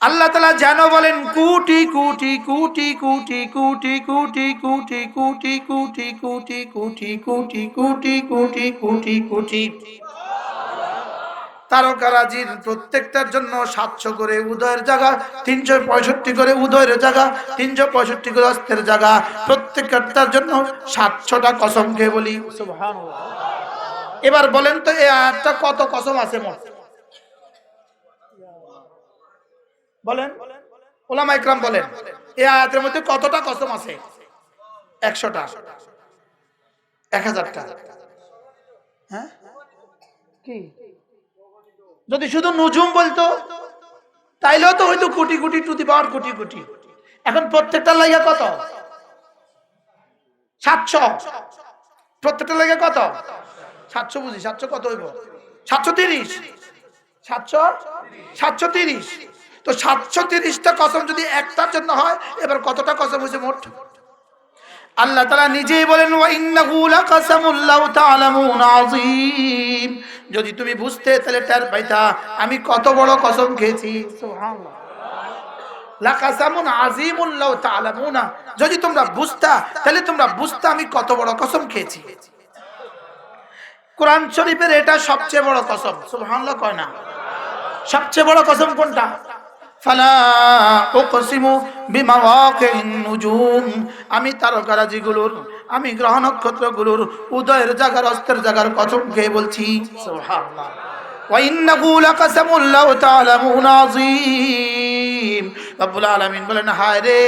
আল্লাহ তালা যেন বলেন কুটি কুটি কুটি কুটি কুটি কুটি কুটি কুটি কুটি কুটি কুটি কুটি কুটি কুটি কুটি কুটি তারকারাজির প্রত্যেকটার জন্য সাতশো করে উদয়ের জায়গা তিনশো পঁয়ষট্টি করে উদয়ের জায়গা তিনশো পঁয়ষট্টি করে অস্তের জায়গা প্রত্যেকটার জন্য সাতশোটা কসম খেয়ে বলি এবার বলেন তো এই আয়াতটা কত কসম আছে মোট বলেন। ওলামা ইকরাম বলেন, এই আয়াতের মধ্যে কতটা কসম আছে? একশোটা। এক হাজারটা। হ্যাঁ? কি? যদি শুধু নুজুম বলতো, তাইলেও তো হয়তো কোটি কোটি টু দি পাওয়ার কোটি কোটি। এখন প্রত্যেকটা লাইগা কত? সাতশো। প্রত্যেকটা লাইগা কত? সাতশো বুঝি, সাতশো কত হইব? সাতশো তিরিশ। সাতশো? সাতশো তিরিশ। তো সাতশো তিরিশটা কসম যদি একটার জন্য হয়, এবার কতটা কসম হয়েছে মোট? আল্লাহ তালা নিজেই বলেন যদি তুমি বুঝতে, তাহলে টের পাইতা, আমি কত বড় কসম খেয়েছি। যদি তোমরা বুঝতা, তাহলে তোমরা বুঝতা আমি কত বড় কসম খেয়েছি। কোরআন শরীফের এটা সবচেয়ে বড় কসম। সুবহানাল্লাহ কয় না? সবচেয়ে বড় কসম কোনটা? ফালা উকসিমু বিমাওয়াকিনুজুম আমি তারকারাজিগুলোর, আমি গ্রহ নক্ষত্রগুলোর উদয়ের জাগার অস্তের জাগার কথম খেয়ে বলছি। সুবহানাল্লাহ। ওয়াইন্নাহু লাকাসামুল লাউ তাআলামুন আযীম। রব্বুল আলামিন বলেন, হায় রে,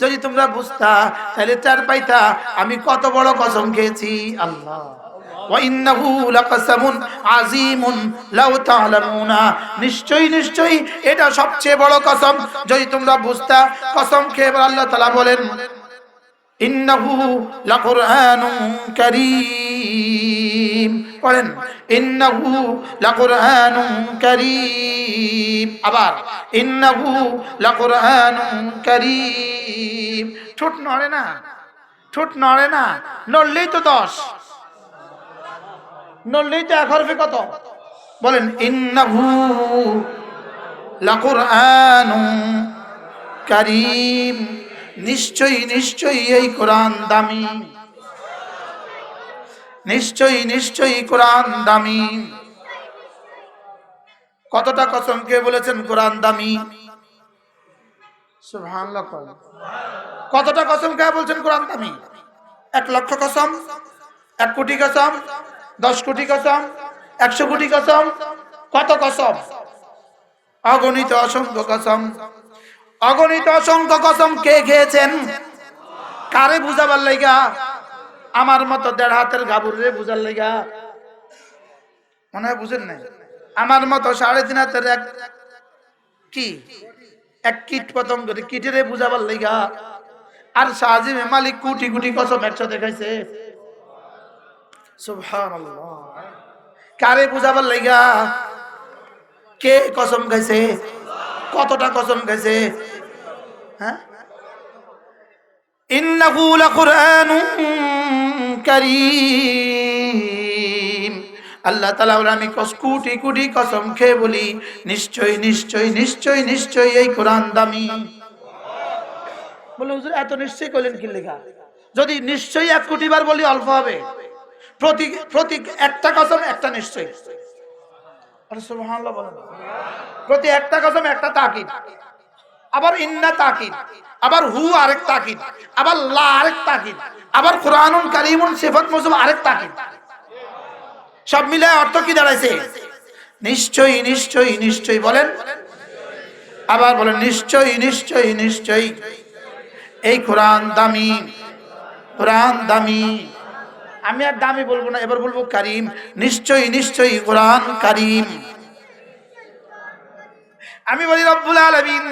যদি তোমরা বুঝতা, তাহলে চার পাইতা, আমি কত বড় কসম খেয়েছি। আল্লাহ। ওয়াইন্নাহু লাকাসামুন আজিমুন লাউ তা'লামুনা। নিশ্চয়ই নিশ্চয়ই এটা সবচেয়ে বড় কসম। যদি তোমরা বুঝতা, কসম খেয়ে আল্লাহ তাআলা বলেন, ইন্নাহু লাকুরআনুন কারীম। পড়েন ইন্নাহু লাকুরআনুন কারীম। আবার, ইন্নাহু লাকুরআনুন কারীম। ঠোঁট নড়ে না, ঠোঁট নড়ে না, নড়লেই তো দশ নড়লেই তো এক হরফে কত? বলেন, ইন্নাহু লাকুরআনুন কারীম। নিশ্চয়ই নিশ্চয়ই এই কোরআন দামি। নিশ্চয়ই নিশ্চয়ই কোরআন দামি। কতটা কসম কে বলেছেন কোরআন দামি। কতটা কসম কে বলছেন কোরআন দামি? এক লক্ষ কসম? এক কোটি কসম? দশ কোটি কসম, একশো কোটি কসম, কত কসম? অগণিত অসংখ্য কসম। অগণিত অসংখ্য কসম কে খেয়েছেন? কারে বুঝাবার লাইগা? আমার মতো দেড় হাতের গাবুরে বুঝার লাইগা। মনে হয় বুঝেন নাই? আমার মতো সাড়ে তিন হাতের এক কি? এক কীট পতঙ্গ কীটেরে বুঝাবার লাইগা। আর সাজিমে মালিক কোটি কোটি কসম একসাথে খাইছে। সুবহানাল্লাহ কারে বুঝাবার লাইগা? কে কসম খাইছে? কতটা কসম খাইছে? হ্যাঁ? নিশ্চয় নিশ্চয় নিশ্চয় নিশ্চয় এই কোরআন দামি। বলে, হুজুর, এত নিশ্চয় কি লেখা যদি নিশ্চয়ই এক কোটি বার বলি, অল্প হবে। প্রতি প্রতি একটা কসম, একটা নিশ্চয় প্রতি একটা কসম, একটা তাকিদ। আবার ইন্না তাকিদ, আবার হু আরেক তাকিদ, আবার লা আরেক তাকিদ, আবার কোরআনুন কারিমুন সিফাত মুসব আরেক তাকিদ। সব মিলে অর্থ কি দাঁড়াইছে? নিশ্চয়ই নিশ্চয়ই নিশ্চয়ই বলেন। আবার বলেন, নিশ্চয়ই নিশ্চয়ই নিশ্চয়ই। এই কোরআন দামি কোরআন দামি। আমি আর দামি বলব না, এবার বলব কারিম। নিশ্চয়ই নিশ্চয়ই, কোরআন কারিম। আমি বলি, রব্বুল আলামিন,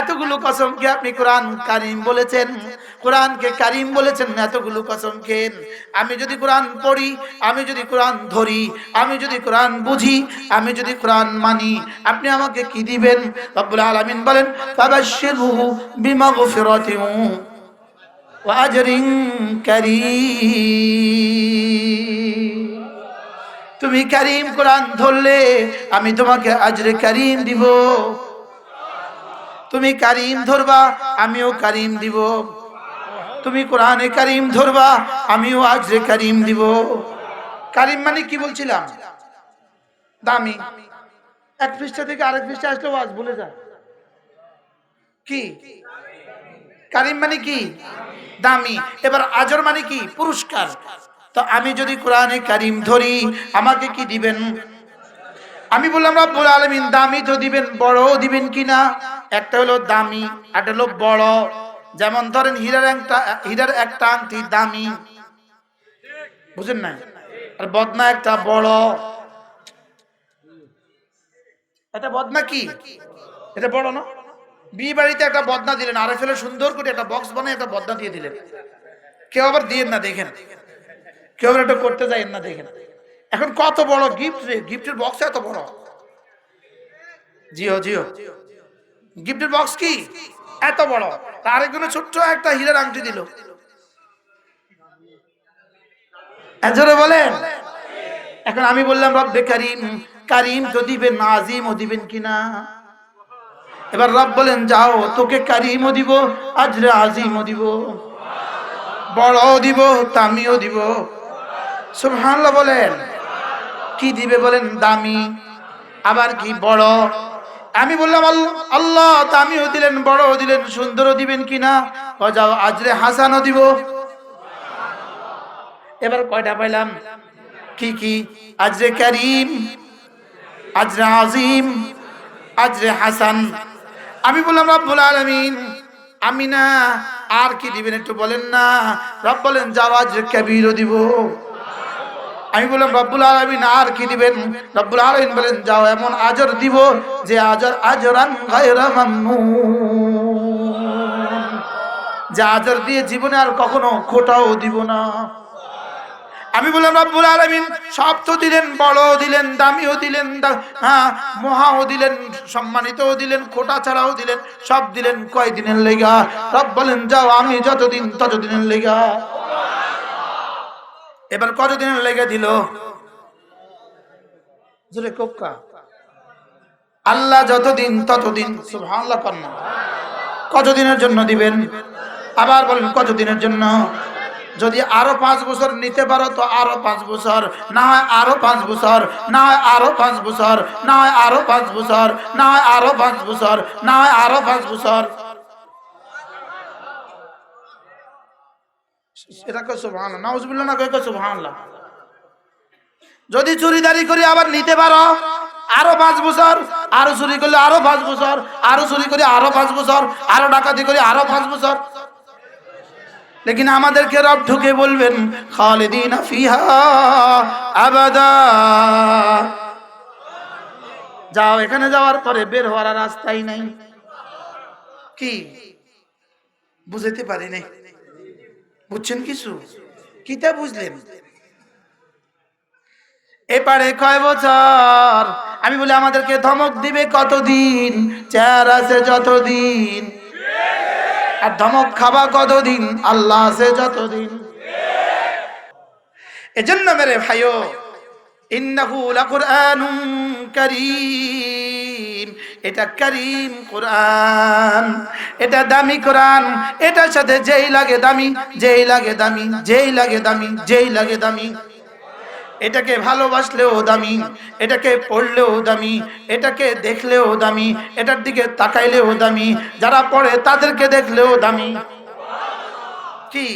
এতগুলো কসমকে আপনি কোরআন কারিম বলেছেন। কোরআনকে কারিম বলেছেন, এতগুলো কসমকে। আমি যদি কোরআন পড়ি, আমি যদি কোরআন ধরি, আমি যদি কোরআন বুঝি, আমি যদি কোরআন মানি, আপনি আমাকে কি দিবেন? রব্বুল আলামিন বলেন, ফাবাশশিরহু বিমাগফিরাতিন ওয়া আজরিন কারীম তুমি কারিম কোরআন ধরলে আমি তোমাকে আজরে কারিম দিব। তুমি কারিম ধরবা, আমিও কারিম দিব। তুমি কোরআনে কারিম ধরবা, আমিও আজরে কারিম দিব। কারিম মানে কি বলছিলাম? দামি। এক পৃষ্ঠা থেকে আরেক পৃষ্ঠা আসলে আজ বলে যায়। কি? কারিম মানে কি? দামি। এবার আজর মানে কি? পুরস্কার। তো আমি যদি কোরআনে কারিম ধরি, আমাকে কি দিবেন? আমি বললাম, রব্বুল আলমিন, দামি তো দিবেন বড় দিবেন কিনা একটা হলো দামি একটা হলো বড়। যেমন ধরেন, হীরার একটা হীরার একটা আংটি দামি। বুঝেন না আর বদনা একটা বড়। এটা বদনা কি? এটা বড় না? বিয়ে বাড়িতে একটা বদনা দিলেন আরে ফেলে সুন্দর করে একটা বক্স বানিয়ে একটা বদনা দিয়ে দিলেন। কেউ আবার দিয়েন না, দেখেন। কেউ আবার এটা করতে যাইেন না, দেখেন। এখন কত বড় গিফট গিফটের বক্স এত বড়। জিও জিও। গিফটের বক্স কি? এত বড়। তার একজনে ছোট্ট একটা হীরার আংটি দিল। জোরে বলেন? এখন আমি বললাম, রব্বে কারিম কারিম তো দিবেন আজিম ও দিবেন কিনা এবার রব বলেন, যাও, তোকে কারিমও দিব, আজরে আজিমও দিব, বড়ও দিব, তামিও দিব। সুবহানাল্লাহ বলেন। কি দিবে বলেন? দামি, আবার কি বড়? আমি বললাম, আল- আল্লাহ দামিও দিলেন, বড়ও দিলেন, সুন্দরও দিবেন কিনা যাও, আজরে হাসানও দিব। এবার কয়টা পাইলাম? কি কি? আজরে করিম, আজরে আজিম, আজরে হাসান। আমি বললাম, রব্বুল আলমিন। আমি না আর কি দিবেন একটু বলেন না। রব বলেন, যাও আজরে কবিরও দিব। আমি বললাম, রব্বুল আলমিন, আর কি দিবেন? রব্বুল আলমিন বলেন, যাও এমন আজর দিব, যে আজর আজরান যে আজর দিয়ে জীবনে আর কখনো খোটাও দিব না। আমি বললাম, রব্বুল আলমিন, সব তো দিলেন বড় দিলেন, দামিও দিলেন হ্যাঁ মহাও দিলেন, সম্মানিতও দিলেন, খোটা ছাড়াও দিলেন, সব দিলেন কয় দিনের লেগা? রব বলেন, যাও, আমি যতদিন ততদিনের লেগা। এবার কতদিনের লেগে দিল? জোরে কোক্কা আল্লাহ যতদিন ততদিন, সুবহানাল্লাহ কন্যা কতদিনের জন্য দিবেন? আবার বলেন, কতদিনের জন্য? যদি আরও পাঁচ বছর নিতে পারো তো আরও পাঁচ বছর না হয় আরও পাঁচ বছর না হয় আরও পাঁচ বছর না হয় আরও পাঁচ বছর না হয় আরও পাঁচ বছর না হয় আরও পাঁচ বছর না সুবহানাল্লাহ যদি চুরিদারি করে আবার নিতে পারো আরও পাঁচ বছর আরও চুরি করলে আরও পাঁচ বছর আরও চুরি করে আরও পাঁচ বছর আরও ডাকাতি করে আরও পাঁচ বছর লেকিন আমাদেরকে রব ঢুকে বলবেন, খালিদিন ফিহা আবাদা। যাও, এখানে যাওয়ার পরে বের হওয়ার রাস্তাই নাই। কি? বুঝাইতে পারি নাই। বুঝছেন কিছু? কিতা বুঝলেন? এপারে কয় বছর? আমি বলি, আমাদেরকে ধমক দিবে কতদিন? চেয়ার আছে যতদিন? আর ধমক খাবা কতদিন? আল্লাহ আছে যতদিন। এজন্য মেরে ভাইও এটা করিম কোরআন, এটা দামি এটার সাথে যেই লাগে দামি, যেই লাগে দামি, যেই লাগে দামি, যেই লাগে দামি। এটাকে ভালোবাসলেও দামি, এটাকে পড়লেও দামি, এটাকে দেখলেও দামি, এটার দিকে তাকাইলেও দামি, যারা পড়ে তাদেরকে দেখলেও দামি। কি?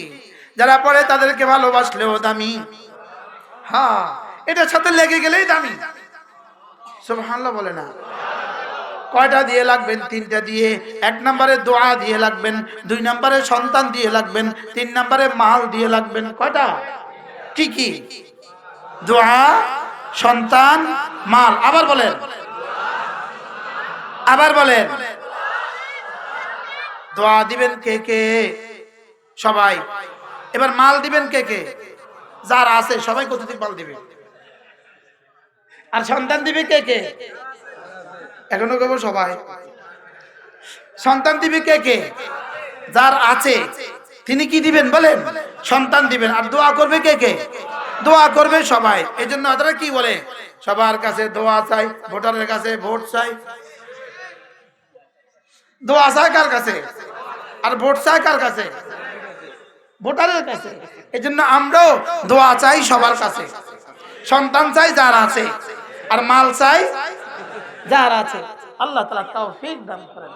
যারা পড়ে তাদেরকে ভালোবাসলেও দামি। হ্যাঁ এটার সাথে লেগে গেলেই দামি। সব সুবহানাল্লাহ বলে না। কয়টা দিয়ে লাগবেন? তিনটা দিয়ে। এক নম্বরে দোয়া দিয়ে লাগবেন, দুই নম্বরে সন্তান দিয়ে লাগবেন, তিন নম্বরে মাল দিয়ে লাগবেন। কয়টা? কি কি? দোয়া, সন্তান, মাল। আবার বলেন। আবার বলেন। দোয়া দিবেন কে কে? সবাই। এবার মাল দিবেন কে কে? যারা আছে, সবাই কতদিন মাল দিবে? আর সন্তান দিবে কে কে? এখনও কেবল সবাই। সন্তান দিবে কে কে? যার আছে, তিনি কি দিবেন বলেন? সন্তান দিবেন। আর দোয়া করবে কে কে? দোয়া করবে সবাই। এই জন্য তারা কি বলে? সবার কাছে দোয়া চাই, ভোটারের কাছে ভোট চাই। দোয়া চায় কার কাছে? আর ভোট চায় কার কাছে? ভোটারের কাছে। এই জন্য আমরাও দোয়া চাই সবার কাছে। সন্তান চাই যার আছে, আর মাল চাই যার আছে। আল্লাহ তালা তাও দান করেন।